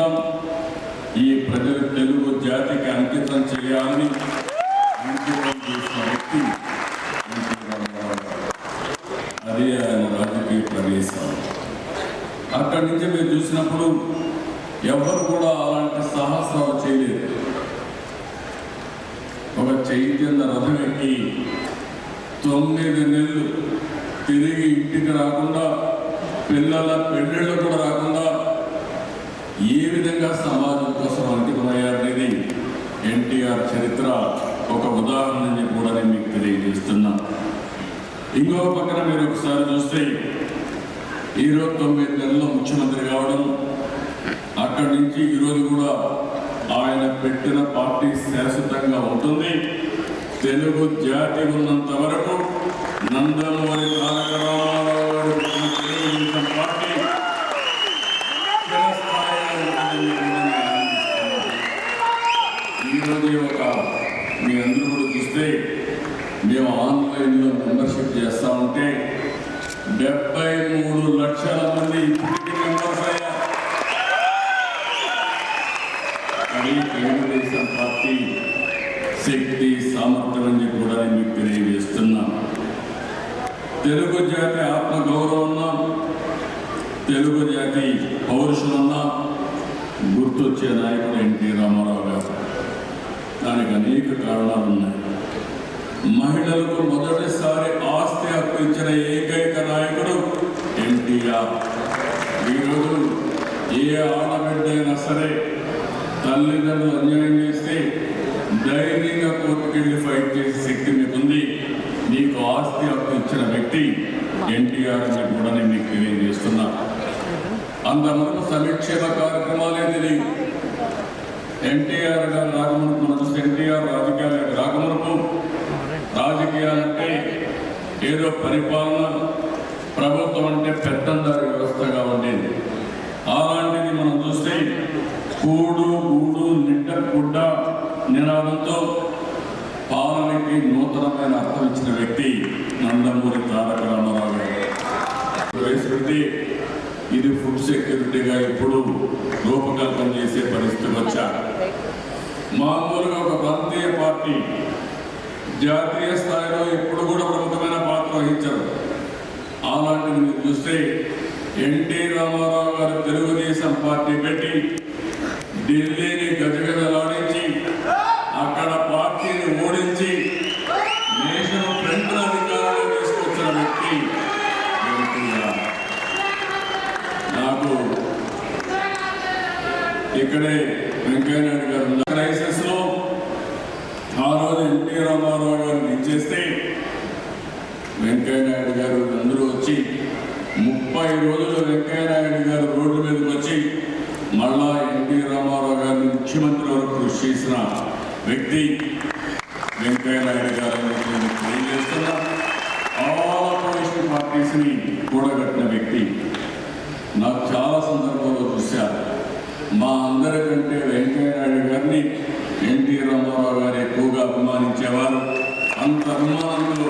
జీవితం ఈ ప్రజలు తెలుగు జాతికి అంకితం చేయాలని అంకితం చేసిన వ్యక్తి అది ఆయన రాజకీయ ప్రవేశం. అక్కడి నుంచి మీరు చూసినప్పుడు ఎవరు కూడా అలాంటి సాహసాలు చేయలేదు. ఒక చైతన్య రథం ఎక్కి తొమ్మిది నెలలు తిరిగి ఇంటికి రాకుండా పిల్లల పెళ్ళిళ్ళు కూడా రాకుండా ఏ విధంగా సమాజం కోసం అంకితమయ్యారనేది ఎన్టీఆర్ చరిత్ర ఒక ఉదాహరణని కూడా నేను మీకు తెలియజేస్తున్నా. ఇంకో పక్కన మీరు ఒకసారి చూస్తే ఈరోజు తొమ్మిది నెలల్లో ముఖ్యమంత్రి కావడం అక్కడి నుంచి ఈరోజు కూడా ఆయన పెట్టిన పార్టీ శాశ్వతంగా ఉంటుంది. తెలుగు జాతి ఉన్నంత వరకు నందమూరి తారక రామారావు గారు పెట్టిన తెలుగుదేశం పార్టీ చిరస్థాయిగా ఉంటుందని కూడా నేను ఆనందిస్తున్నాను. ఈరోజు ఒక మీ అందరూ కూడా చూస్తే మేము ఆన్లైన్లో మెంబర్షిప్ చేస్తా ఉంటే డెబ్బై మూడు లక్షల మంది ఇప్పటికీ మెంబర్స్ అయ్యారు అది తెలుగుదేశం పార్టీ శక్తి సామర్థ్యం అని కూడా నేను మీకు తెలియజేస్తున్నా. తెలుగు జాతి ఆత్మగౌరవం తెలుగు జాతి పౌరుషులున్నా గుర్తొచ్చే నాయకుడు ఎన్టీ రామారావు గారు. దానికి అనేక కారణాలు ఉన్నాయి. మహిళలకు మొదటిసారి ఆస్తి హక్కు ఇచ్చిన ఏకైక నాయకుడు ఎన్టీఆర్. ఈరోజు ఏ ఆడబిడ్డ అయినా సరే తల్లిదండ్రులు అన్యాయం చేస్తే ధైర్యంగా కోర్టుకెళ్ళి ఫైట్ చేసే శక్తి మీకుంది. నీకు ఆస్తి హక్కు ఇచ్చిన వ్యక్తి ఎన్టీఆర్ అని కూడా నేను మీకు తెలియజేస్తున్నా. అంతవరకు సంక్షేమ కార్యక్రమాలే తెలియదు ఎన్టీఆర్ గారు రాకమునకు మన చూస్తే ఎన్టీఆర్ రాజకీయాలకు రాకమునుపు రాజకీయాలంటే ఏదో పరిపాలన ప్రభుత్వం అంటే పెత్తందారి వ్యవస్థగా ఉండేది. అలాంటిది మనం చూస్తే కూడు గూడు నిండ గుడ్డ నినాదంతో పాలనకి నూతనమైన అర్థం ఇచ్చిన వ్యక్తి నందమూరి తారక రామారావు గారు. ఇది ఫుడ్ సెక్యూరిటీగా ఇప్పుడు రూపకల్పన చేసే పరిస్థితి వచ్చా? మామూలుగా ఒక ప్రాంతీయ పార్టీ జాతీయ స్థాయిలో ఇప్పుడు కూడా ప్రముఖమైన పాత్ర వహించారు అలాంటిది మీరు చూస్తే ఎన్టీ రామారావు గారు తెలుగుదేశం పార్టీ పెట్టి ఢిల్లీ ఇక్కడే వెంకయ్యనాయుడు గారు క్రైసిస్లో ఆ రోజు ఎన్టీ రామారావు గారిని ఇచ్చేస్తే వెంకయ్యనాయుడు గారు అందరూ వచ్చి ముప్పై రోజులు వెంకయ్యనాయుడు గారు రోడ్డు మీదకి వచ్చి మళ్ళా ఎన్టీ రామారావు గారిని ముఖ్యమంత్రి వరకు కృషి చేసిన వ్యక్తి వెంకయ్యనాయుడు గారు అని నేను ఆల్ అపోజిషన్ పార్టీస్ని కూడగట్టిన వ్యక్తి. నాకు చాలా సందర్భంలో చూశారు. మా అందరికంటే వెంకయ్య నాయుడు గారిని ఎన్టీ రామారావు గారు ఎక్కువగా అభిమానించేవారు. అంత అభిమానంలో